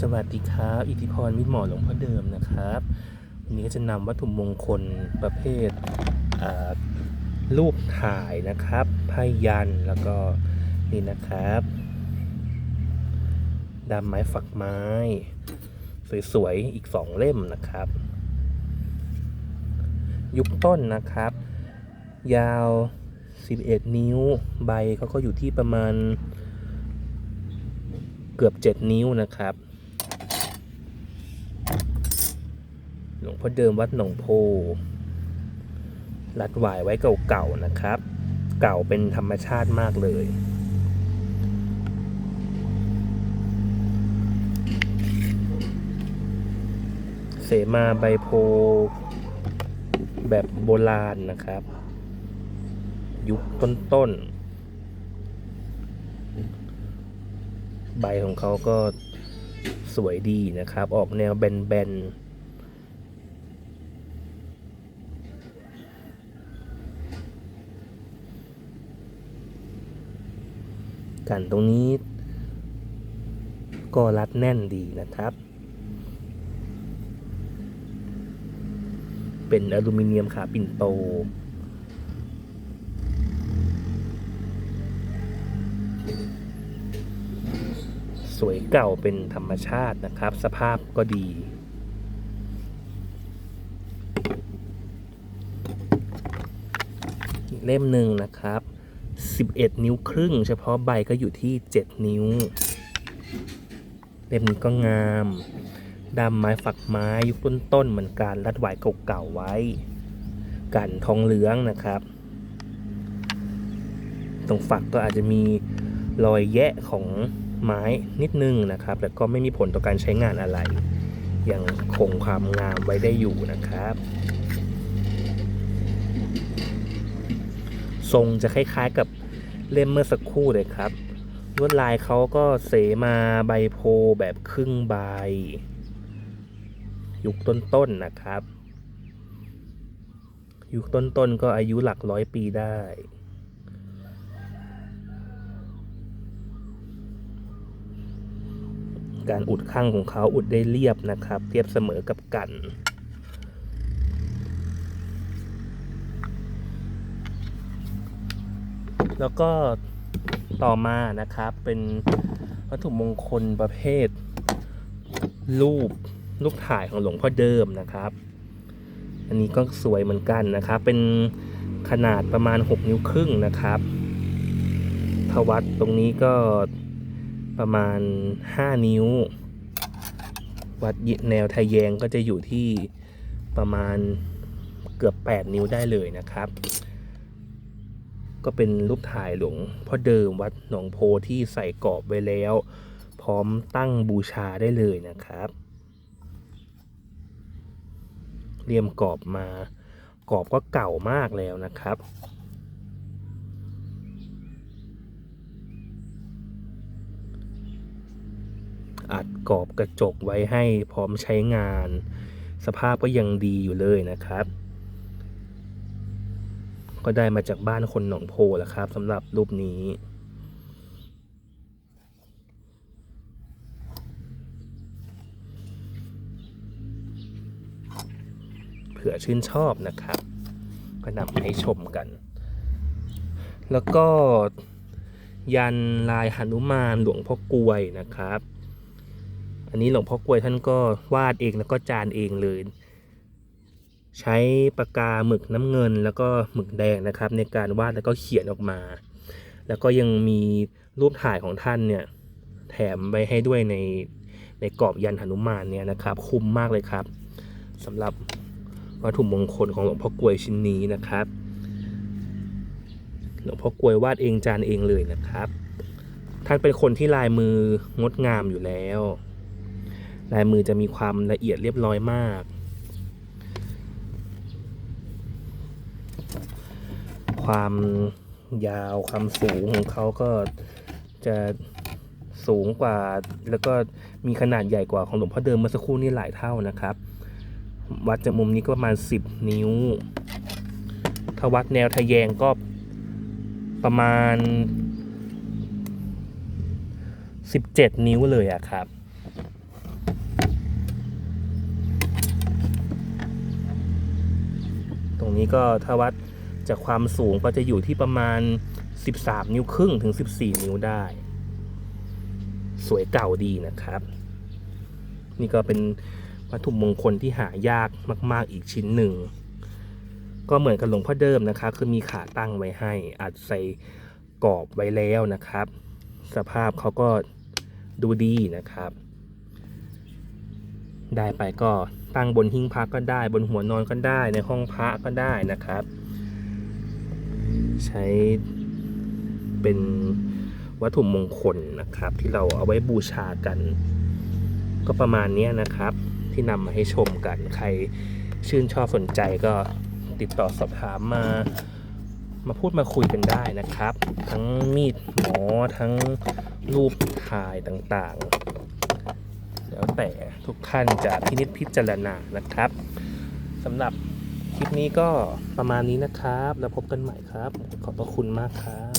สวัสดีครับอิทธิพรมิตรหมอหลวงพ่อเดิมนะครับวันนี้จะนำวัตถุมงคลประเภทรูปถ่ายนะครับไพ่ยันแล้วก็นี่นะครับดามไม้ฝักไม้ สวยๆ อีกสองเล่มนะครับ ยุคต้นนะครับ ยาว 11 นิ้ว ใบเขาก็อยู่ที่ประมาณเกือบ 7 นิ้วนะครับ หลวงพ่อเดิมวัดหนองโพรัดวายไว้เก่าๆนะครับ เก่าเป็นธรรมชาติมากเลย เสมาใบโพแบบโบราณนะครับ ยุคต้นๆ ใบของเขาก็สวยดีนะครับ ออกแนวแบนๆ กันตรงนี้ ก็รัดแน่นดีนะครับ เป็นอลูมิเนียมขาปิ่นโตสวยเก่าเป็นธรรมชาตินะครับ สภาพก็ดี เล่มหนึ่งนะครับ 11 นิ้วครึ่ง เฉพาะใบก็อยู่ที่ 7 นิ้ว เล่มนี้ก็งามดำไม้ฝักไม้ยุคต้นๆเหมือนกันรัดหวายเก่าๆไว้ กันทองเหลืองนะครับ ตรงฝักก็อาจจะมีรอยแยะของไม้นิดนึงนะครับ แต่ก็ไม่มีผลต่อการใช้งานอะไร ยังคงความงามไว้ได้อยู่นะครับ ทรงจะคล้ายๆกับเล่มเมื่อสักครู่เลยครับ ลวดลายเขาก็เสมาใบโพแบบครึ่งใบ ยุคต้นๆนะครับ ยุคต้นๆก็อายุหลักร้อยปีได้การอุดข้างของเขาอุดได้เรียบนะครับ เทียบเสมอกับกัน แล้วก็ต่อมานะครับเป็นวัตถุมงคลประเภท รูปรูปถ่ายของหลวงพ่อเดิมนะครับ อันนี้ก็สวยเหมือนกันนะครับ เป็นขนาดประมาณ 6 นิ้วครึ่งนะครับทวัดตรงนี้ก็ประมาณ 5 นิ้ว วัดแนวทะแยงก็จะอยู่ที่ประมาณเกือบ 8 นิ้วได้เลยนะครับ ก็เป็นรูปถ่ายหลวงพ่อเดิมวัดหนองโพที่ใส่กรอบไว้แล้ว พร้อมตั้งบูชาได้เลยนะครับ เรียมกรอบมากรอบก็เก่ามากแล้วนะครับอัดกรอบกระจกไว้ให้พร้อมใช้งาน สภาพก็ยังดีอยู่เลยนะครับ ก็ได้มาจากบ้านคนหนองโพแหละครับสำหรับรูปนี้ เผื่อชื่นชอบนะครับ ก็นำให้ชมกัน แล้วก็ยันลายหนุมานหลวงพ่อกลวยนะครับ อันนี้หลวงพ่อกลวยท่านก็วาดเองแล้วก็จานเองเลย ใช้ปากกาหมึกน้ำเงิน แล้วก็หมึกแดงนะครับ ในการวาดแล้วก็เขียนออกมา แล้วก็ยังมีรูปถ่ายของท่านเนี่ยแถมไว้ให้ด้วยในในกรอบยันหนุมานเนี่ยนะครับ คุ้มมากเลยครับสำหรับวัตถุมงคลของหลวงพ่อกลวยชิ้นนี้นะครับ หลวงพ่อกลวยวาดเองจานเองเลยนะครับ ท่านเป็นคนที่ลายมืองดงามอยู่แล้ว ลายมือจะมีความละเอียดเรียบร้อยมาก ความยาวความสูงของเขาก็จะสูงกว่า แล้วก็มีขนาดใหญ่กว่าของหลวงพ่อเดิมเมื่อสักครู่นี่หลายเท่านะครับ วัดจากมุมนี้ก็ประมาณ 10 นิ้ว ถ้าวัดแนวทะแยงก็ประมาณ 17 นิ้วเลยอะครับตรงนี้ก็ถ้าวัด จากความสูงก็จะอยู่ที่ประมาณ 13 นิ้วครึ่งถึง 14 นิ้วได้ สวยเก่าดีนะครับ นี่ก็เป็นวัตถุมงคลที่หายากมาก ๆ อีกชิ้นหนึ่ง ก็เหมือนกับหลวงพ่อเดิมนะครับ คือมีขาตั้งไว้ให้ อัดใส่กรอบไว้แล้วนะครับ สภาพเขาก็ดูดีนะครับ ได้ไปก็ตั้งบนหิ้งพระก็ได้บนหัวนอนก็ได้ในห้องพระก็ได้นะครับ ใช้เป็นวัตถุมงคลนะครับ ที่เราเอาไว้บูชากัน ก็ประมาณนี้นะครับ ที่นำมาให้ชมกัน ใครชื่นชอบสนใจก็ติดต่อสอบถามมามาพูดมาคุยกันได้นะครับ ทั้งมีดหมอทั้งรูปถ่ายต่างๆ แล้วแต่ทุกท่านจะพินิจพิจารณานะครับสำหรับ คลิปนี้ก็ประมาณนี้นะครับ แล้วพบกันใหม่ครับ ขอบพระคุณมากครับ